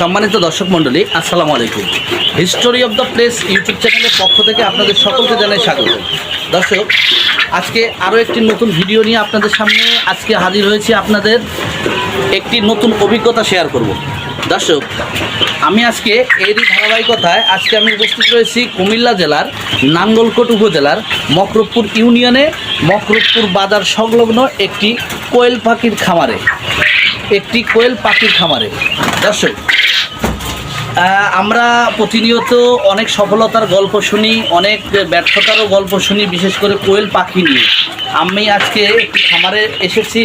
সম্মানিত দর্শক মণ্ডলী, আসসালামু আলাইকুম। History of the place YouTube চ্যানেলের পক্ষ থেকে আপনাদের সকলকে জানাই স্বাগত। দর্শক, আজকে আরও একটি নতুন ভিডিও নিয়ে আপনাদের সামনে আজকে হাজির হয়েছি আপনাদের একটি নতুন অভিজ্ঞতা শেয়ার করব। দর্শক, আমি আজকে এরই ধারাবাহিকতায় আজকে আমি উপস্থিত রয়েছি কুমিল্লা জেলার নাঙ্গলকোট উপজেলার মকরবপুর ইউনিয়নে, মকরবপুর বাজার সংলগ্ন একটি কোয়েল পাখির খামারে। একটি কোয়েল পাখির খামারে। দর্শক আমরা প্রতিনিয়ত অনেক সফলতার গল্প শুনি, অনেক ব্যর্থতারও গল্প শুনি, বিশেষ করে কোয়েল পাখি নিয়ে। আমি আজকে একটি খামারে এসেছি।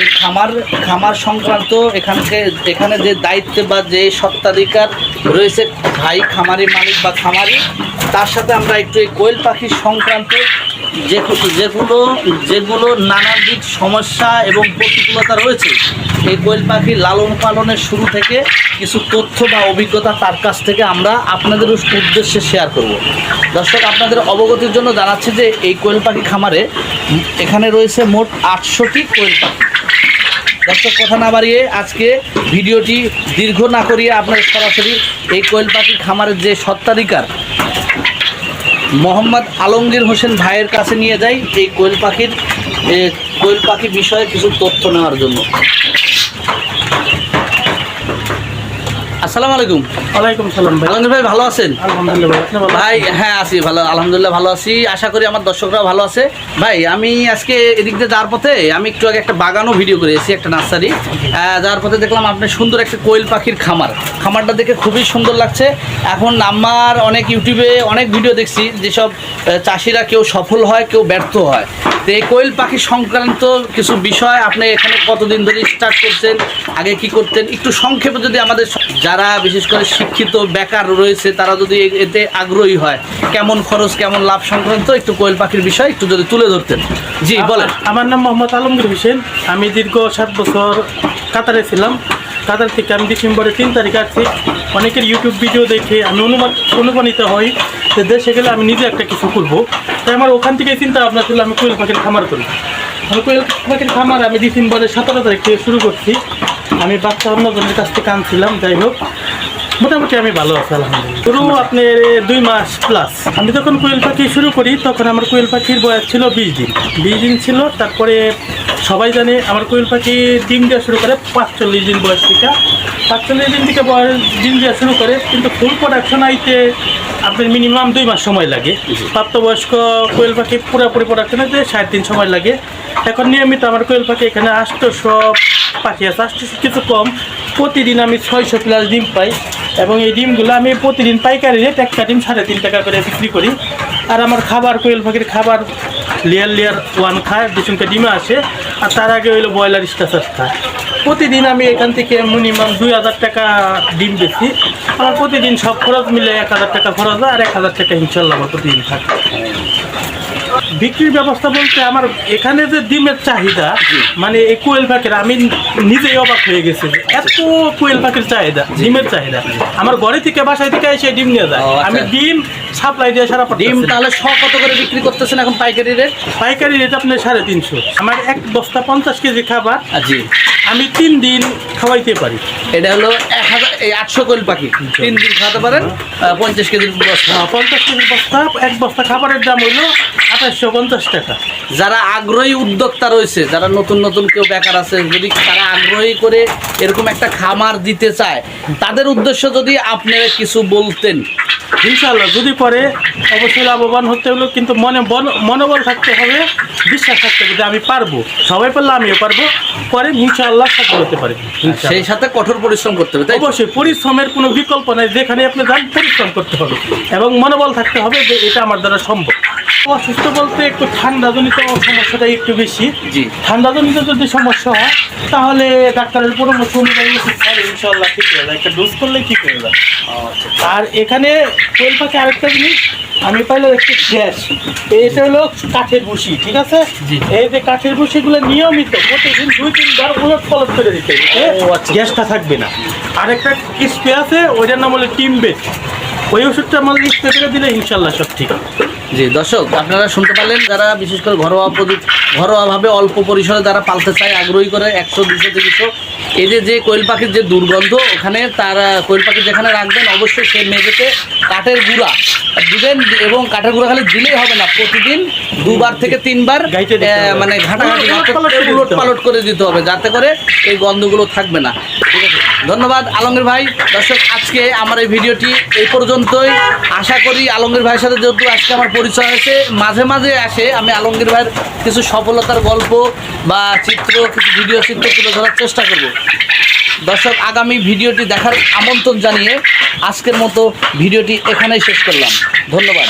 এই খামার খামার সংক্রান্ত এখানকে এখানে যে দায়িত্বে বা যে সত্ত্বাধিকার রয়েছে ভাই খামারি মালিক বা খামারি, তার সাথে আমরা একটু এই কোয়েল পাখির সংক্রান্ত যে যেগুলো যেগুলো নানাবিধ সমস্যা এবং প্রতিকূলতা রয়েছে, এই কোয়েল পাখি লালন পালনের শুরু থেকে কিছু তথ্য বা অভিজ্ঞতা তার কাছ থেকে আমরা আপনাদের উদ্দেশ্যে শেয়ার করব। দর্শক, আপনাদের অবগতির জন্য জানাচ্ছি যে এই কোয়েল পাখি খামারে এখানে রয়েছে মোট আটশোটি কোয়েল পাখি। দর্শক, কথা না বাড়িয়ে আজকে ভিডিওটি দীর্ঘ না করিয়ে আপনাদের সরাসরি এই কোয়েল পাখি খামারের যে সত্ত্বাধিকার মোহাম্মদ আলমগীর হোসেন ভাইয়ের কাছে নিয়ে যাই এই কোয়েল পাখির কোয়েল পাখি বিষয়ে কিছু তথ্য নেওয়ার জন্য। আসসালামু আলাইকুম। ওয়ালাইকুম সালাম ভাই। আলমগীর ভাই ভালো আছেন? আলহামদুলিল্লাহ ভাই হ্যাঁ আছি ভালো আলহামদুলিল্লাহ ভালো আছি। আশা করি আমার দর্শকরা ভালো আছে। ভাই আমি আজকে এদিক দিয়ে যাওয়ার পথে আমি একটু আগে একটা বাগানও ভিডিও করেছি একটা নার্সারি। যাওয়ার পথে দেখলাম আপনি সুন্দর একটা কোয়েল পাখির খামার। খামারটা দেখে খুবই সুন্দর লাগছে। এখন আমার অনেক ইউটিউবে অনেক ভিডিও দেখছি যেসব চাষিরা কেউ সফল হয় কেউ ব্যর্থ হয়। তো এই কোয়েল পাখি সংক্রান্ত কিছু বিষয় আপনি এখানে কতদিন ধরে স্টার্ট করছেন আগে কি করতেন একটু সংক্ষেপে যদি আমাদের স- যারা বিশেষ করে শিক্ষিত বেকার রয়েছে তারা যদি এতে আগ্রহী হয় কেমন খরচ কেমন লাভ সংক্রান্ত একটু কোয়েল পাখির বিষয় একটু যদি তুলে ধরতেন। জি বলেন। আমার নাম মোহাম্মদ আলমগীর হোসেন। আমি দীর্ঘ সাত বছর কাতারে ছিলাম। কাতার থেকে আমি ডিসেম্বরের তিন তারিখ আসছি। অনেকের ইউটিউব ভিডিও দেখে আমি অনুমান অনুপ্রাণিত হই যে দেশে গেলে আমি নিজে একটা কিছু করব। তাই আমার ওখান থেকে চিন্তা ভাবনা ছিল আমি কোয়েল পাখির খামার করি আমি কোয়েল পাখির খামার আমি ডিসেম্বরের সতেরো তারিখ থেকে শুরু করছি। আমি বাচ্চা অন্য অন্যজনের কাছ থেকে আনছিলাম যাই হোক। মোটামুটি আমি ভালো আছি আলহামদুলিল্লাহ। শুরু আপনার দুই মাস প্লাস আমি যখন কোয়েল পাখি শুরু করি তখন আমার কোয়েল পাখির বয়স ছিল বিশ দিন। বিশ দিন ছিল তারপরে সবাই জানে আমার কোয়েল পাখি ডিম দেওয়া শুরু করে পাঁচচল্লিশ দিন বয়স থেকে। পাঁচচল্লিশ দিন থেকে বয়স ডিম দেওয়া শুরু করে কিন্তু ফুল প্রোডাকশন আইতে আপনার মিনিমাম দুই মাস সময় লাগে। প্রাপ্তবয়স্ক কোয়েল পাখি পুরোপুরি প্রোডাকশনে যে ষাট দিন সময় লাগে। এখন নিয়মিত আমার কোয়েল পাখি এখানে আটশোশো আছে। আটশোশো কিছু কম। প্রতিদিন আমি ছয়শো প্লাস ডিম পাই এবং এই ডিমগুলো আমি প্রতিদিন পাইকারি রেট একটা ডিম সাড়ে তিন টাকা করে বিক্রি করি। আর আমার খাবার, কোয়েল পাখির খাবার, লেয়ার লেয়ার ওয়ান খায় বিশুনকে ডিমে আসে। আর তার আগে হইল ব্রয়লার স্টাসাস খায়। প্রতিদিন আমি এখান থেকে মিনিমাম দুই হাজার টাকা ডিম বেশি আমার প্রতিদিন সব খরচ মিলে এক হাজার টাকা খরচ হয় আর এক হাজার টাকা ইনশাল্লাহ আমার প্রতিদিন থাকে। বিক্রির ব্যবস্থা বলতে আমার এখানে যে ডিমের চাহিদা মানে এই কোয়েল পাখির আমি নিজেই অবাক হয়ে গেছি এত কোয়েল পাখির চাহিদা ডিমের চাহিদা। আমার ঘরে থেকে বাসায় থেকে এসে ডিম নিয়ে যায়। আচ্ছা। আমি ডিম সাপ্লাই দিয়ে সারা ডিম তাহলে শ কত করে বিক্রি করতেছেন এখন পাইকারি রেট? পাইকারি রেট আপনার সাড়ে তিনশো। আমার এক বস্তা পঞ্চাশ কেজি খাবার। আমি তিন দিন খাওয়াইতে পারি। এটা হলো এক হাজার এই আটশো কোয়েল পাখি। তিন দিন খাওয়াতে পারেন পঞ্চাশ কেজির বস্তা। পঞ্চাশ কেজি বস্তা এক বস্তা খাবারের দাম হইল আঠাশশো পঞ্চাশ টাকা। যারা আগ্রহী উদ্যোক্তা রয়েছে যারা নতুন নতুন কেউ বেকার আছে যদি তারা আগ্রহী করে এরকম একটা খামার দিতে চায় তাদের উদ্দেশ্য যদি আপনি কিছু বলতেন। ইনশাল্লাহ যদি পরে অবশ্যই লাভবান হতে হলো কিন্তু মনে মনোবল থাকতে হবে বিশ্বাস থাকতে হবে যে আমি পারব। সবাই পারলে আমিও পারব পরে ইনশাআল্লাহ সফল হতে পারে। সেই সাথে কঠোর পরিশ্রম করতে হবে তাই? অবশ্যই পরিশ্রমের কোনো বিকল্প নাই যেখানে আপনি যান পরিশ্রম করতে হবে। এবং মনোবল থাকতে হবে যে এটা আমার দ্বারা সম্ভব। অসুস্থ বলতে একটু ঠান্ডাজনিত সমস্যাটা একটু বেশি। জি। ঠান্ডাজনিত যদি সমস্যা হয় তাহলে ডাক্তারের পরামর্শ অনুযায়ী ইনশাল্লাহ ঠিক হয়ে যায়। একটা ডোজ করলে ঠিক হয়ে যায়। আর এখানে কোয়েল পাখি আরেকটা জিনিস আমি পাইলে একটু গ্যাস। এটা হলো কাঠের ভুসি ঠিক আছে। এই যে কাঠের ভুসিগুলো নিয়মিত প্রতিদিন দুই তিনবার উলট ফলট করে দিতে। গ্যাসটা থাকবে না। আরেকটা স্প্রে আছে, ওইটার নাম হলো টিম বেড ওই ওষুধটা আমার স্প্রে দিলে ইনশাল্লাহ সব ঠিক। জি দর্শক আপনারা শুনতে পারলেন যারা বিশেষ করে ঘরোয়া ঘরোয়াভাবে অল্প পরিসরে যারা পালতে চায় আগ্রহী করে একশো দুশো তিনশো এই যে যে কোয়েল পাখির যে দুর্গন্ধ ওখানে তারা কোয়েল পাখি যেখানে রাখবেন অবশ্যই সেই মেঝেতে কাঠের গুঁড়া দিবেন এবং কাঠের গুঁড়া খালি দিলেই হবে না প্রতিদিন দুবার থেকে তিনবার মানে ঘাটাঘাটি উলট পালট করে দিতে হবে। যাতে করে এই গন্ধগুলো থাকবে না ধন্যবাদ আলমগীর ভাই। দর্শক, আজকে আমার এই ভিডিওটি এই পর্যন্তই। আশা করি আলমগীর ভাইয়ের সাথে যেহেতু আজকে আমার পরিচয় হয়েছে, মাঝে মাঝে আসে আমি আলমগীর ভাইয়ের কিছু সফলতার গল্প বা চিত্র, কিছু ভিডিও চিত্র তুলে ধরার চেষ্টা করব। দর্শক, আগামী ভিডিওটি দেখার আমন্ত্রণ জানিয়ে আজকের মতো ভিডিওটি এখানেই শেষ করলাম। ধন্যবাদ।